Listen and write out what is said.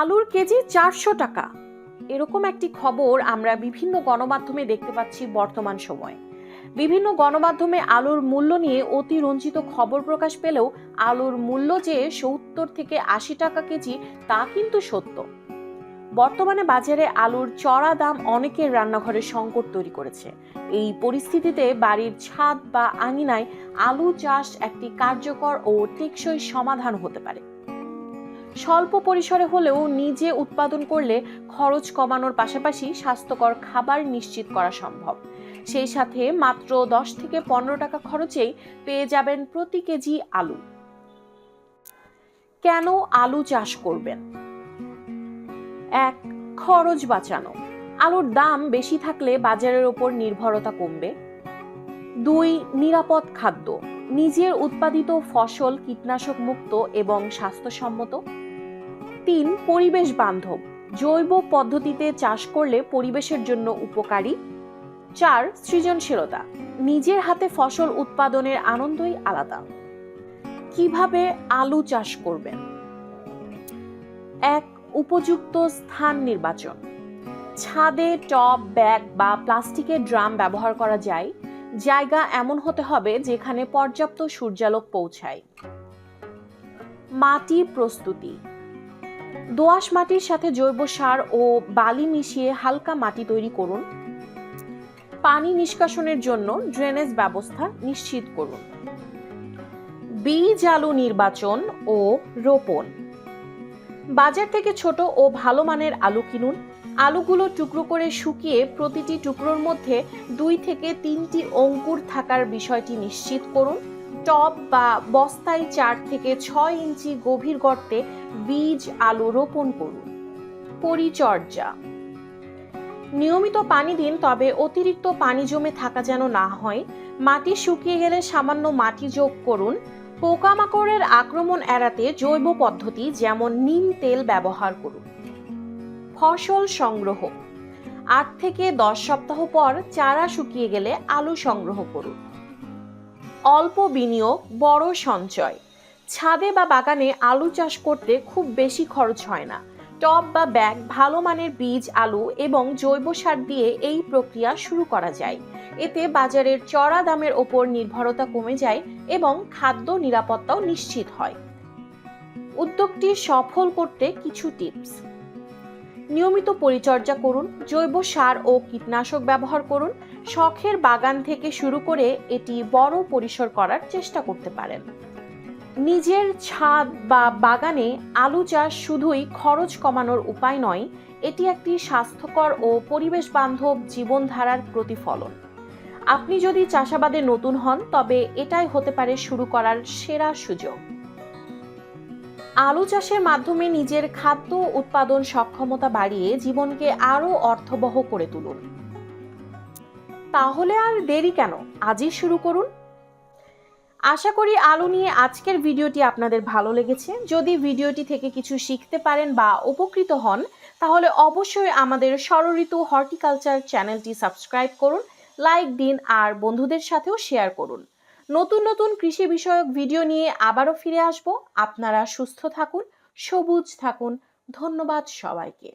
আলুর কেজি চারশো টাকা। এরকম একটি খবর আমরা বিভিন্ন গণমাধ্যমে দেখতে পাচ্ছি বর্তমান সময়ে। বিভিন্ন গণমাধ্যমে আলুর মূল্য নিয়ে অতিরঞ্জিত খবর প্রকাশ পেলেও আলুর মূল্য যে সত্তর থেকে আশি টাকা কেজি, তা কিন্তু সত্য। বর্তমানে বাজারে আলুর চড়া দাম অনেকের রান্নাঘরে সংকট তৈরি করেছে। এই পরিস্থিতিতে বাড়ির ছাদ বা আঙিনায় আলু চাষ একটি কার্যকর ও টেকসই সমাধান হতে পারে। স্বল্প পরিসরে হলেও নিজে উৎপাদন করলে খরচ কমানোর পাশাপাশি স্বাস্থ্যকর খাবার নিশ্চিত করা সম্ভব। সেই সাথে মাত্র দশ থেকে পনেরো টাকা খরচেই পেয়ে যাবেন প্রতি কেজি আলু। কেন আলু চাষ করবেন? এক, খরচ বাঁচানো। আলুর দাম বেশি থাকলে বাজারের ওপর নির্ভরতা কমবে। দুই, নিরাপদ খাদ্য। নিজের উৎপাদিত ফসল কীটনাশক মুক্ত এবং স্বাস্থ্যসম্মত। তিন, পরিবেশ বান্ধব। জৈব পদ্ধতিতে চাষ করলে পরিবেশের জন্য উপকারী। চার, সৃজনশীলতা। নিজের হাতে ফসল উৎপাদনের আনন্দই আলাদা। কীভাবে আলু চাষ করবেন? এক, উপযুক্ত স্থান নির্বাচন। ছাদে টপ ব্যাগ বা প্লাস্টিকের ড্রাম ব্যবহার করা যায়। জায়গা এমন হতে হবে যেখানে পর্যাপ্ত সূর্যালোক পৌঁছায়। মাটি প্রস্তুতি। দোআঁশ মাটির সাথে জৈব সার ও বালি মিশিয়ে হালকা মাটি তৈরি করুন। পানি নিষ্কাশনের জন্য ড্রেনেজ ব্যবস্থা নিশ্চিত করুন। বীজ আলু নির্বাচন ও রোপণ। বাজার থেকে ছোট ও ভালো মানের আলু কিনুন। আলুগুলো টুকরো করে শুকিয়ে প্রতিটি টুকরোর মধ্যে দুই থেকে তিনটি অঙ্কুর থাকার বিষয়টি নিশ্চিত করুন। টপ বা বস্তায় চার থেকে ছয় ইঞ্চি গভীর গর্তে বীজ, আলু রোপণ করুন। পরিচর্যা। নিয়মিত পানি দিন, তবে অতিরিক্ত পানি জমে থাকা যেন না হয়। মাটি শুকিয়ে গেলে সামান্য মাটি যোগ করুন। পোকামাকড়ের আক্রমণ এড়াতে জৈব পদ্ধতি যেমন নিম তেল ব্যবহার করুন। ফসল সংগ্রহ। আট থেকে দশ সপ্তাহ পর চারা শুকিয়ে গেলে আলু সংগ্রহ করুন। অল্প বিনিয়োগ, বড় সঞ্চয়। ছাদে বা বাগানে আলু চাষ করতে খুব বেশি খরচ হয় না। টব বা ব্যাগ, ভালো মানের বীজ, আলু এবং জৈব সার দিয়ে এই প্রক্রিয়া শুরু করা যায়। এতে বাজারের চড়া দামের ওপর নির্ভরতা কমে যায় এবং খাদ্য নিরাপত্তাও নিশ্চিত হয়। উদ্যোগটি সফল করতে কিছু টিপস। নিয়মিত পরিচর্যা করুন, জৈব সার ও কীটনাশক ব্যবহার করুন, শখের বাগান থেকে শুরু করে এটি বড় পরিসর করার চেষ্টা করতে পারেন। নিজের ছাদ বা বাগানে আলু চাষ শুধুই খরচ কমানোর উপায় নয়, এটি একটি স্বাস্থ্যকর ও পরিবেশ বান্ধব জীবনধারার প্রতিফলন। আপনি যদি চাষাবাদে নতুন হন, তবে এটাই হতে পারে শুরু করার সেরা সুযোগ। আলু চাষের মাধ্যমে নিজের খাদ্য উৎপাদন সক্ষমতা বাড়িয়ে জীবনকে আরও অর্থবহ করে তুলুন। তাহলে আর দেরি কেন? আজই শুরু করুন। আশা করি আলু নিয়ে আজকের ভিডিওটি আপনাদের ভালো লেগেছে। যদি ভিডিওটি থেকে কিছু শিখতে পারেন বা উপকৃত হন, তাহলে অবশ্যই আমাদের ষড়ঋতু হর্টিকালচার চ্যানেলটি সাবস্ক্রাইব করুন, লাইক দিন আর বন্ধুদের সাথেও শেয়ার করুন। নতুন নতুন কৃষি বিষয়ক ভিডিও নিয়ে আবারও ফিরে আসব। আপনারা সুস্থ থাকুন, সবুজ থাকুন। ধন্যবাদ সবাইকে।